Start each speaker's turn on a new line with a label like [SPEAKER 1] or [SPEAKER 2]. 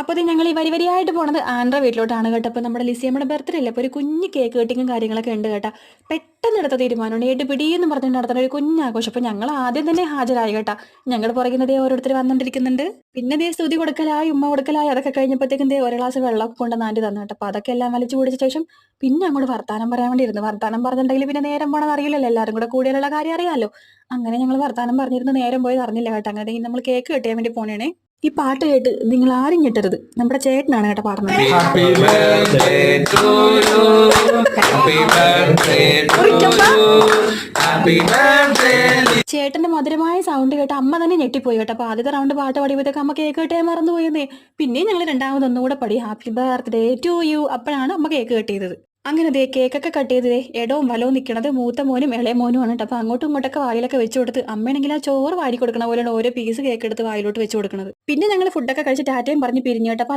[SPEAKER 1] അപ്പോൾ ഇത് ഞങ്ങൾ ഈ വരി വരിയായിട്ട് പോണത് ആൻഡ്ര വീട്ടിലോട്ടാണ് കേട്ടോ. അപ്പോൾ നമ്മുടെ ലിസിയമ്മയുടെ ബർത്ത്ഡേ അല്ലേ? അപ്പോൾ ഒരു കുഞ്ഞ് കേക്ക് കട്ടിങ്ങും കാര്യങ്ങളൊക്കെ ഉണ്ട് കേട്ടോ. പെട്ടെന്ന് എടുത്ത തീരുമാനമാണ്. ഏട്ട് പിടിയെന്ന് പറഞ്ഞിട്ട് നടത്തുന്ന ഒരു കുഞ്ഞാഘോഷം അപ്പോൾ ഞങ്ങൾ ആദ്യം തന്നെ ഹാജരായി കേട്ടോ. ഞങ്ങൾ പുറകുന്നതേ ഓരോരുത്തർ വന്നുകൊണ്ടിരിക്കുന്നുണ്ട് പിന്നെ ദേ സ്തുതി കൊടുക്കലായി ഉമ്മ കൊടുക്കലായി അതൊക്കെ കഴിഞ്ഞപ്പോഴത്തേക്കും ദേ ഒരു ഗ്ലാസ് വെള്ളമൊക്കെ കൊണ്ട് നാണ്ടി തന്നു കേട്ടോ. അപ്പോൾ അതൊക്കെ എല്ലാം വലിച്ചു കുടിച്ച ശേഷം പിന്നെ അങ്ങോട്ട് വർത്താനം പറയാൻ വേണ്ടി ഇരുന്നു. വർത്താനം പറഞ്ഞിട്ടുണ്ടെങ്കിൽ പിന്നെ നേരം പോണെന്ന് അറിയില്ലല്ലോ. എല്ലാവരും കൂടെ കൂടിയാലുള്ള കാര്യം അറിയാമല്ലോ അങ്ങനെ ഞങ്ങൾ വർത്താനം പറഞ്ഞിരുന്നു. നേരം പോയി അറിഞ്ഞില്ല കേട്ടോ. അങ്ങനെ നമ്മൾ കേക്ക് കെട്ടിയാൻ വേണ്ടി പോണേണേ. ഈ പാട്ട് കേട്ട് നിങ്ങൾ ആരും ഞെട്ടരുത്. നമ്മുടെ ചേട്ടനാണ് കേട്ടോ പാടുന്നത്. ചേട്ടന്റെ മധുരമായ സൗണ്ട് കേട്ട അമ്മ തന്നെ ഞെട്ടിപ്പോയി കേട്ടോ. അപ്പൊ ആദ്യത്തെ റൗണ്ട് പാട്ട് പാടിയപ്പോഴത്തേക്ക് അമ്മ കേക്ക് കേട്ടേ മറന്നു പോയെന്നേ പിന്നെയും ഞങ്ങൾ രണ്ടാമത് ഒന്നുകൂടെ പാടി. ഹാപ്പി ബർത്ത്ഡേ ടു യു അപ്പോഴാണ് അമ്മ കേക്ക് കെട്ടിയത്. അങ്ങനെ ദേ കേക്കൊക്കെ കട്ട് ചെയ്തതേ എടവും വലവും നിൽക്കണത് മൂത്ത മോനും ഇളയ മോനും ആണ് കേട്ടോ അപ്പൊ അങ്ങോട്ടും ഇങ്ങോട്ടൊക്കെ വായിലൊക്കെ വെച്ച് കൊടുത്ത് അമ്മയാണെങ്കിൽ ആ ചോറ് വാരി കൊടുക്കണ പോലെയാണ് ഓരോ പീസ് കേക്ക് എടുത്ത് വായിലോട്ട് വെച്ച് കൊടുക്കുന്നത് പിന്നെ ഞങ്ങൾ ഫുഡൊക്കെ കഴിച്ച് ടാറ്റയും പറഞ്ഞ് പിരിഞ്ഞു കേട്ടോ